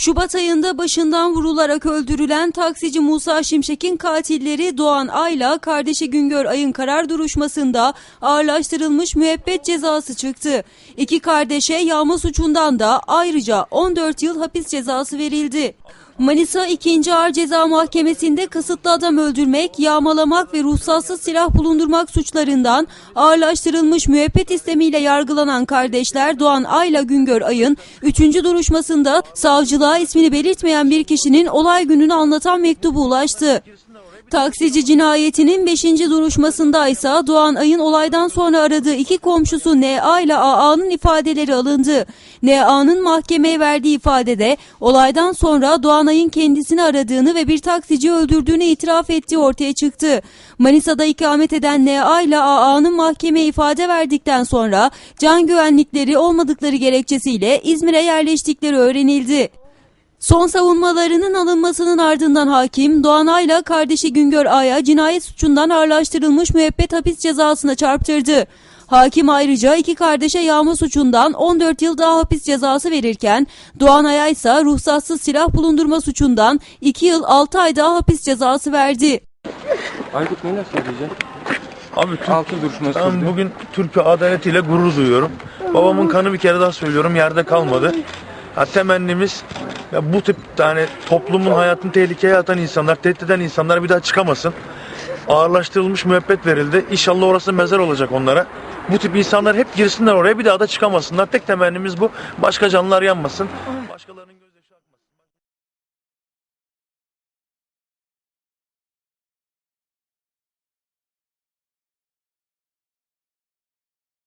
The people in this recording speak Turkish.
Şubat ayında başından vurularak öldürülen taksici Musa Şimşek'in katilleri Doğan Ayla, kardeşi Güngör Ay'ın karar duruşmasında ağırlaştırılmış müebbet cezası çıktı. İki kardeşe yağma suçundan da ayrıca 14 yıl hapis cezası verildi. Manisa 2. Ağır Ceza Mahkemesi'nde kasıtlı adam öldürmek, yağmalamak ve ruhsatsız silah bulundurmak suçlarından ağırlaştırılmış müebbet istemiyle yargılanan kardeşler Doğan Ayla Güngör Ay'ın 3. duruşmasında savcılığa ismini belirtmeyen bir kişinin olay gününü anlatan mektubu ulaştı. Taksici cinayetinin 5. duruşmasında ise Doğan Ay'ın olaydan sonra aradığı iki komşusu N.A. ile A.A.'nın ifadeleri alındı. N.A.'nın mahkemeye verdiği ifadede olaydan sonra Doğan Ay'ın kendisini aradığını ve bir taksici öldürdüğünü itiraf ettiği ortaya çıktı. Manisa'da ikamet eden N.A. ile A.A.'nın mahkemeye ifade verdikten sonra can güvenlikleri olmadıkları gerekçesiyle İzmir'e yerleştikleri öğrenildi. Son savunmalarının alınmasının ardından hakim Doğan Ayla kardeşi Güngör Ay'a cinayet suçundan ağırlaştırılmış müebbet hapis cezasına çarptırdı. Hakim ayrıca iki kardeşe yağma suçundan 14 yıl daha hapis cezası verirken Doğan Ay'a ise ruhsatsız silah bulundurma suçundan 2 yıl 6 ay daha hapis cezası verdi. Aykut neler söyleyeceksin? Abi Türk, Altı duruşması ben sürdü. bugün Türkiye adaletiyle gurur duyuyorum. Babamın kanı bir kere daha söylüyorum yerde kalmadı. Ha, temennimiz ya bu tip yani toplumun hayatını tehlikeye atan insanlar, tehdit eden insanlar bir daha çıkamasın. Ağırlaştırılmış müebbet verildi. İnşallah orası mezar olacak onlara. Bu tip insanlar hep girsinler oraya bir daha da çıkamasınlar. Tek temennimiz bu. Başka canlılar yanmasın. Başkalarının